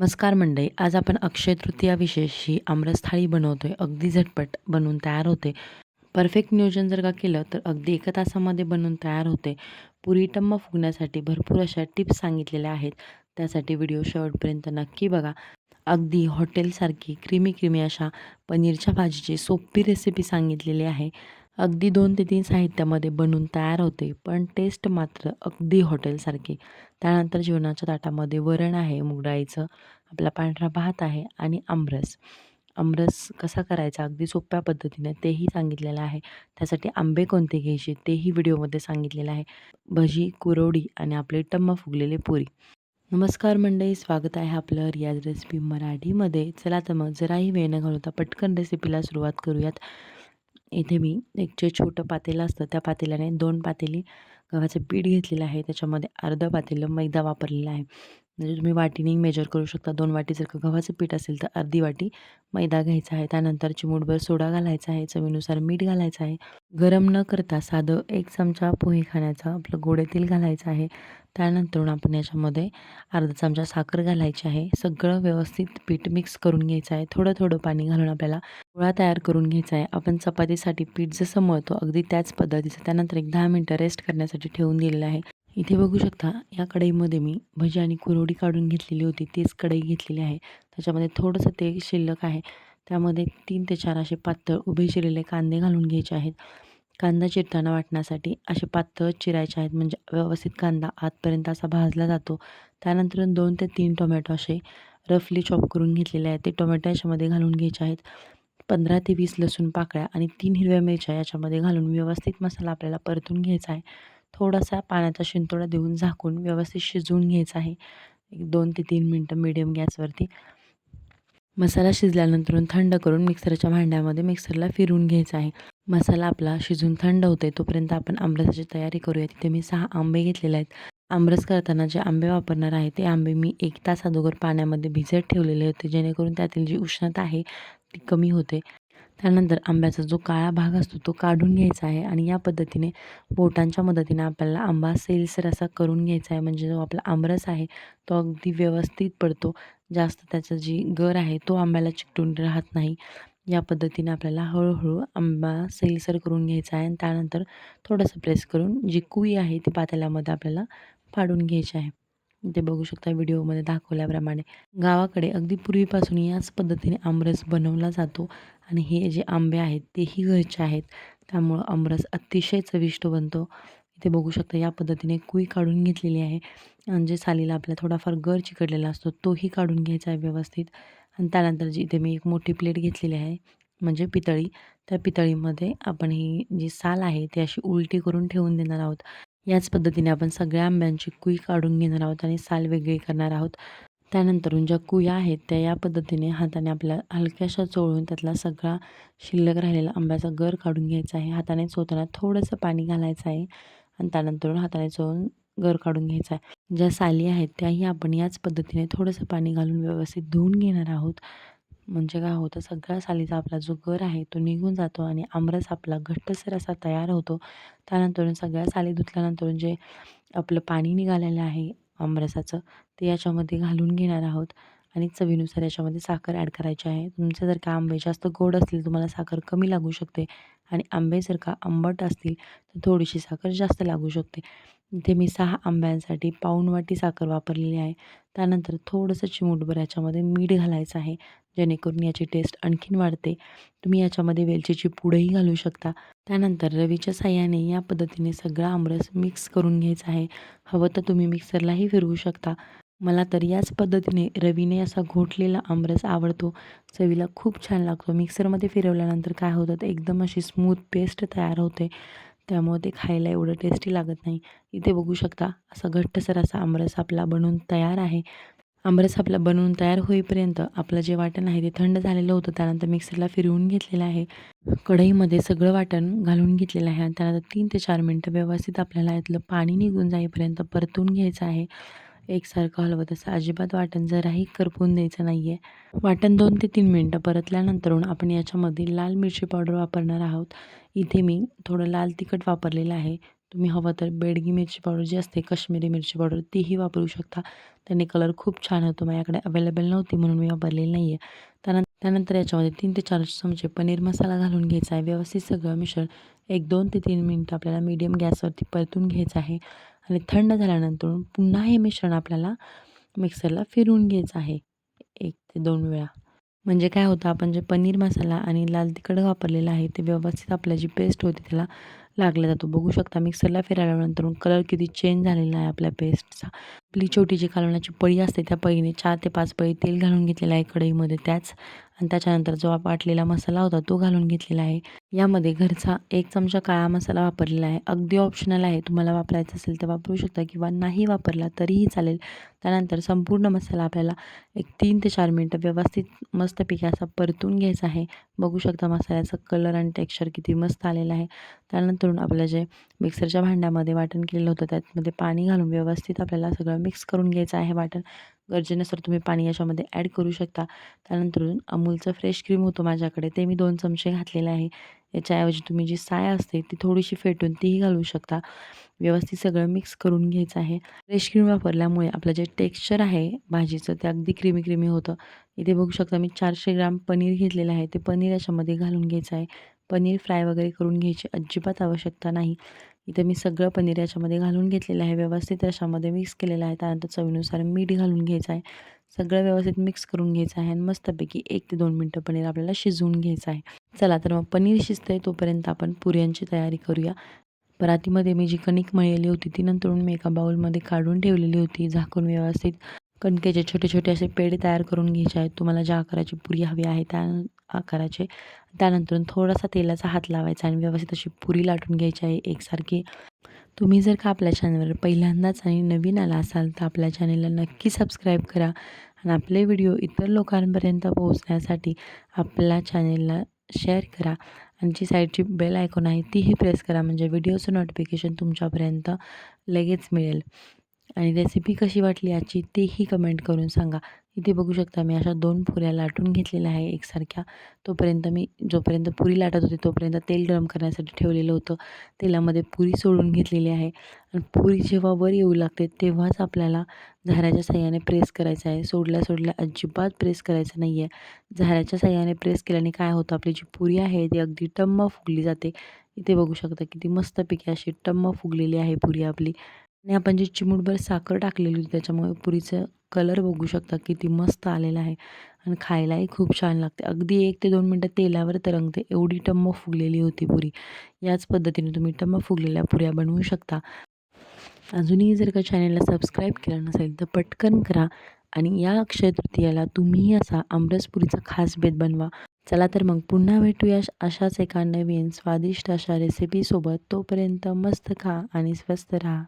नमस्कार मंडळी आज आपण अक्षय तृतीया विशेषी आमरस थाळी बनवतोय. अगदी झटपट बनवून तयार होते. परफेक्ट नियोजन जर का केलं तर अगदी एका तासामध्ये बनवून तयार होते. पुरी टम्म फुगण्यासाठी भरपूर अशा टिप्स सांगितलेल्या आहेत. त्यासाठी व्हिडिओ शेवटपर्यंत नक्की बघा. अगदी हॉटेलसारखी क्रीमी क्रीमी अशा पनीरच्या भाजीची सोपी रेसिपी सांगितलेली आहे. अगदी दोन ते तीन साहित्यामध्ये बनवून तयार होते पण टेस्ट मात्र अगदी हॉटेलसारखी. त्यानंतर जेवणाच्या ताटामध्ये वरण आहे मुगडाळीचं आपला पांढरा भात आहे आणि आमरस. आमरस कसा करायचा? अगदी सोप्या पद्धतीने तेही सांगितलेलं आहे. त्यासाठी आंबे कोणते घ्यायचे? तेही व्हिडिओमध्ये सांगितलेलं आहे. भजी कुरवडी आणि आपले टम्म फुगलेले पुरी. नमस्कार मंडळी स्वागत आहे आपलं रियाज रेसिपी मराठीमध्ये. चला तर मग जराही वेळ न घालवता पटकन रेसिपीला सुरुवात करूयात. इथे मी एक जे छोटं पातेलं असतं त्या पातेल्याने दोन पातेली गव्हाचं पीठ घेतलेलं आहे. त्याच्यामध्ये अर्धं पातेलं मैदा वापरलेला आहे. म्हणजे तुम्ही वाटीने मेजर करू शकता. दोन वाटी जर का गव्हाचं पीठ असेल तर अर्धी वाटी मैदा घ्यायचा आहे. त्यानंतर चिमूटभर सोडा घालायचा आहे. चवीनुसार मीठ घालायचं आहे. गरम न करता साधं एक चमचा पोहे खाण्याचा आपलं गोडे तेल घालायचं आहे. त्यानंतर आपण याच्यामध्ये अर्धा चमचा साखर घालायची आहे. सगळं व्यवस्थित पीठ मिक्स करून घ्यायचं आहे. थोडं थोडं पाणी घालून आपल्याला गोळा तयार करून घ्यायचा आहे. आपण चपातीसाठी पीठ जसं मळतो अगदी त्याच पद्धतीचं त्यानंतर एक दहा मिनटं रेस्ट करण्यासाठी ठेवून दिलेलं आहे. इथे बघू शकता या कढईमध्ये मी भजी आणि कुरवडी काढून घेतलेली होती. तीच कढई घेतलेली आहे. त्याच्यामध्ये थोडंसं तेल शिल्लक आहे. त्यामध्ये तीन ते चार असे पातळ उभे चिरलेले कांदे घालून घ्यायचे आहेत. कांदा चिरताना वाटण्यासाठी असे पातळ चिरायचे आहेत. म्हणजे व्यवस्थित कांदा आतपर्यंत असा भाजला जातो. त्यानंतर दोन ते तीन टोमॅटो असे रफली चॉप करून घेतलेले आहेत. ते टोमॅटो याच्यामध्ये घालून घ्यायचे आहेत. पंधरा ते वीस लसूण पाकळ्या आणि तीन हिरव्या मिरच्या याच्यामध्ये घालून व्यवस्थित मसाला आपल्याला परतून घ्यायचा आहे. थोडासा पाण्याचा शिंतोडा देऊन झाकून व्यवस्थित शिजवून घ्यायचा आहे. एक दोन ते तीन मिनटं मिडियम गॅसवरती मसाला शिजल्यानंतर थंड करून मिक्सरच्या भांड्यामध्ये मिक्सरला फिरून घ्यायचा आहे. मसाला आपला शिजून थंड होते तोपर्यंत आपण आमरसाची तयारी करूया तिथे मी सहा आंबे घेतलेले आहेत. आमरस करताना जे आंबे वापरणार आहे ते आंबे मी एक तास अगोदर पाण्यामध्ये भिजत ठेवलेले होते. जेणेकरून त्यातील जी उष्णता आहे ती कमी होते. त्यानंतर आंब्याचा जो काळा भाग असतो तो काढून घ्यायचा आहे आणि या पद्धतीने बोटांच्या मदतीने आपल्याला आंबा सेलसर असा करून घ्यायचा आहे. म्हणजे जो आपला आमरस आहे तो अगदी व्यवस्थित पडतो. जास्त त्याचा जी गर आहे तो आंब्याला चिकटून राहत नाही. या पद्धतीने आपल्याला हळूहळू आंबा सैलसर करून घ्यायचा आहे आणि त्यानंतर थोडंसं प्रेस करून जी कुई आहे ती पातेल्यामध्ये आपल्याला फाडून घ्यायची आहे. ते बघू शकता व्हिडिओमध्ये दाखवल्याप्रमाणे. गावाकडे अगदी पूर्वीपासून याच पद्धतीने आमरस बनवला जातो. आणि हे जे आंबे आहेत तेही घरचे आहेत. त्यामुळं आमरस अतिशय चविष्ट बनतो. इथे बघू शकता या पद्धतीने कुई काढून घेतलेली आहे. आणि जे सालीला आपला थोडाफार गर चिकटलेला असतो तोही काढून घ्यायचा आहे व्यवस्थित. आणि त्यानंतर जी इथे मी एक मोठी प्लेट घेतलेली आहे म्हणजे पितळी. त्या पितळीमध्ये आपण ही जी साल आहे ती अशी उलटी करून ठेवून देणार आहोत. याच पद्धतीने आपण सगळ्या आंब्यांची कुई काढून घेणार आहोत आणि साल वेगळी करणार आहोत. त्यानंतरून ज्या कुया आहेत त्या या पद्धतीने हाताने आपल्या हलक्याशा चोळून त्यातला सगळा शिल्लक राहिलेला आंब्याचा गर काढून घ्यायचा आहे. हाताने चोताना थोडंसं पाणी घालायचं आहे आणि त्यानंतर हाताने चोळून गर काढून घ्यायचा आहे. ज्या साली आहेत त्याही आपण याच पद्धतीने थोडंसं पाणी घालून व्यवस्थित धुवून घेणार आहोत. म्हणजे काय होतं सगळ्या सालीचा आपला जो गर आहे तो निघून जातो आणि आमरस आपला घट्टसर असा तयार होतो. त्यानंतर सगळ्या साली धुतल्यानंतर जे आपलं पाणी निघालेलं आहे आमरसाचं ते याच्यामध्ये घालून घेणार आहोत. आणि चवीनुसार याच्यामध्ये साखर ॲड करायची आहे. तुमचे जर का आंबे जास्त गोड असतील तुम्हाला साखर कमी लागू शकते. आणि आंबे जर का आंबट असतील तर थोडीशी साखर जास्त लागू शकते. इथे मी सहा आंब्यांसाठी पाऊण वाटी साखर वापरलेली आहे. त्यानंतर थोडंसं चिमूटभर याच्यामध्ये मीठ घालायचं आहे. जेणेकरून याची टेस्ट आणखीन वाढते. तुम्ही याच्यामध्ये वेलचीची पुडंही घालू शकता. त्यानंतर रवीच्या साह्याने या पद्धतीने सगळा आमरस मिक्स करून घ्यायचा आहे. हवं तर तुम्ही मिक्सरलाही फिरवू शकता. मला तर याच पद्धतीने रवीने असा घोटलेला आमरस आवडतो. चवीला खूप छान लागतो. मिक्सरमध्ये फिरवल्यानंतर काय होतं तर एकदम अशी स्मूथ पेस्ट तयार होते. त्यामुळे ते खायला एवढं टेस्टी लागत नाही. इथे बघू शकता असा घट्टसर असा आमरस आपला बनवून तयार आहे. आमरस आपला बनवून तयार होईपर्यंत आपलं जे वाटण आहे ते थंड झालेलं होतं. त्यानंतर मिक्सरला फिरवून घेतलेलं आहे. कढईमध्ये सगळं वाटण घालून घेतलेलं आहे. आणि त्यानंतर तीन ते चार मिनटं व्यवस्थित आपल्याला यातलं पाणी निघून जाईपर्यंत परतून घ्यायचं आहे. एकसारखं हलवत असं अजिबात वाटण जराही करपून द्यायचं नाही आहे वाटण दोन ते तीन मिनटं परतल्यानंतरून आपण याच्यामध्ये लाल मिरची पावडर वापरणार आहोत. इथे मी थोडं लाल तिखट वापरलेलं आहे. तुम्ही हवं तर बेडगी मिरची पावडर जी असते कश्मीरी मिरची पावडर तीही वापरू शकता. त्याने कलर खूप छान होतो. माझ्याकडे अवेलेबल नव्हती म्हणून मी वापरलेली नाही आहे त्यानंतर त्यानंतर याच्यामध्ये तीन ते चार चमचे पनीर मसाला घालून घ्यायचा आहे. व्यवस्थित सगळं मिश्रण एक दोन ते तीन मिनटं आपल्याला मीडियम गॅसवरती परतून घ्यायचं आहे. आणि थंड झाल्यानंतर पुन्हा हे मिश्रण आपल्याला मिक्सरला फिरवून घ्यायचं आहे. एक ते दोन वेळा. म्हणजे काय होतं आपण जे पनीर मसाला आणि लाल तिखट वापरलेलं आहे ते व्यवस्थित आपल्या जी पेस्ट होती त्याला लागला जातो. बघू शकता मिक्सरला फिरवल्यानंतर कलर किती चेंज झालेला आहे आपल्या पेस्टचा आपली छोटी जी कालवण्याची पळी असते त्या पळीने चार ते पाच पळी तेल घालून घेतलेलं आहे कढईमध्ये. त्याच आणि त्याच्यानंतर जो वाटलेला मसाला होता तो घालून घेतलेला आहे. यामध्ये घरचा एक चमचा काळा मसाला वापरलेला आहे. अगदी ऑप्शनल आहे. तुम्हाला वापरायचा असेल तर वापरू शकता किंवा नाही वापरला तरीही चालेल. त्यानंतर संपूर्ण मसाला आपल्याला एक तीन ते चार मिनटं व्यवस्थित मस्तपैकी असा परतून घ्यायचा आहे. बघू शकता मसाल्याचा कलर आणि टेक्स्चर किती मस्त आलेला आहे. त्यानंतर आपलं जे मिक्सरच्या भांड्यामध्ये वाटण केलेलं होतं त्यामध्ये पाणी घालून व्यवस्थित आपल्याला सगळं मिक्स करून घ्यायचं आहे वाटण. गरजेनुसार तुम्ही पाणी याच्यामध्ये ॲड करू शकता. त्यानंतर अमूलचं फ्रेश क्रीम होतं माझ्याकडे. ते मी दोन चमचे घातलेले आहे. याच्याऐवजी तुम्ही जी साय असते ती थोडीशी फेटून तीही घालू शकता. व्यवस्थित सगळं मिक्स करून घ्यायचं आहे. फ्रेश क्रीम वापरल्यामुळे आपलं जे टेक्स्चर आहे भाजीचं ते अगदी क्रीमी क्रीमी होतं. इथे बघू शकता मी चारशे ग्राम पनीर घेतलेलं आहे. ते पनीर याच्यामध्ये घालून घ्यायचं आहे. पनीर फ्राय वगैरे करून घ्यायची अजिबात आवश्यकता नाही. इथे मी सगळं पनीर याच्यामध्ये घालून घेतलेलं आहे. व्यवस्थित याच्यामध्ये मिक्स केलेलं आहे. त्यानंतर चवीनुसार मीठ घालून घ्यायचं आहे. सगळं व्यवस्थित मिक्स करून घ्यायचं आहे आणि मस्तपैकी एक ते दोन मिनटं पनीर आपल्याला शिजवून घ्यायचं आहे. चला तर मग पनीर शिजतं आहे तोपर्यंत आपण पुऱ्यांची तयारी करूया. परातीमध्ये मी जी कणिक मळलेली होती ती नंतर मी एका बाउलमध्ये काढून ठेवलेली होती. झाकून व्यवस्थित कणकेचे छोटे छोटे असे पेढे तयार करून घ्यायचे आहेत. तुम्हाला ज्या आकाराची पुरी हवी आहे त्या आकाराचे. त्यानंतर थोडासा तेलाचा हात लावायचा आणि व्यवस्थित अशी पुरी लाटून घ्यायची आहे एकसारखी. तुम्ही जर का आपल्या चॅनलवर पहिल्यांदाच आणि नवीन आला असाल तर आपल्या चॅनलला नक्की सबस्क्राईब करा. आणि आपले व्हिडिओ इतर लोकांपर्यंत पोहोचण्यासाठी आपल्या चॅनेलला शेअर करा. आणि जी साईडची बेल आयकॉन आहे तीही प्रेस करा. म्हणजे व्हिडिओचं नोटिफिकेशन तुमच्यापर्यंत लगेच मिळेल. आणि रेसिपी कशी वाटली याची तेही कमेंट करून सांगा. इथे बघू शकता मी अशा दोन पुऱ्या लाटून घेतलेल्या आहे एकसारख्या. तोपर्यंत मी जोपर्यंत पुरी लाटत होती तोपर्यंत तेल गरम करण्यासाठी ठेवलेलं होतं. तेलामध्ये पुरी सोडून घेतलेली आहे. आणि पुरी जेव्हा वर येऊ लागते तेव्हाच आपल्याला झाऱ्याच्या साह्याने प्रेस करायचं आहे. सोडल्या सोडल्या अजिबात प्रेस करायचं नाही आहे झाऱ्याच्या साह्याने प्रेस केल्याने काय होतं आपली जी पुरी आहे ती अगदी टम्म फुगली जाते. इथे बघू शकता किती मस्तपैकी अशी टम्म फुगलेली आहे पुरी आपली. आणि आपण जी चिमूटभर साखर टाकलेली होती त्याच्यामुळे पुरीचं कलर बघू शकता किती मस्त आलेला आहे. आणि खायलाही खूप छान लागते. अगदी एक ते दोन मिनटं तेलावर तरंगते. एवढी टम्म फुगलेली होती पुरी. याच पद्धतीने तुम्ही टम्म फुगलेल्या पुऱ्या बनवू शकता. अजूनही जर का चॅनलला सबस्क्राईब केलं नसेल तर पटकन करा. आणि या अक्षय तृतीयाला तुम्ही असा आमरसपुरीचा खास बेत बनवा. चला तर मग पुन्हा भेटूया अशाच एका नवीन स्वादिष्ट अशा रेसिपीसोबत तोपर्यंत मस्त खा आणि स्वस्त राहा.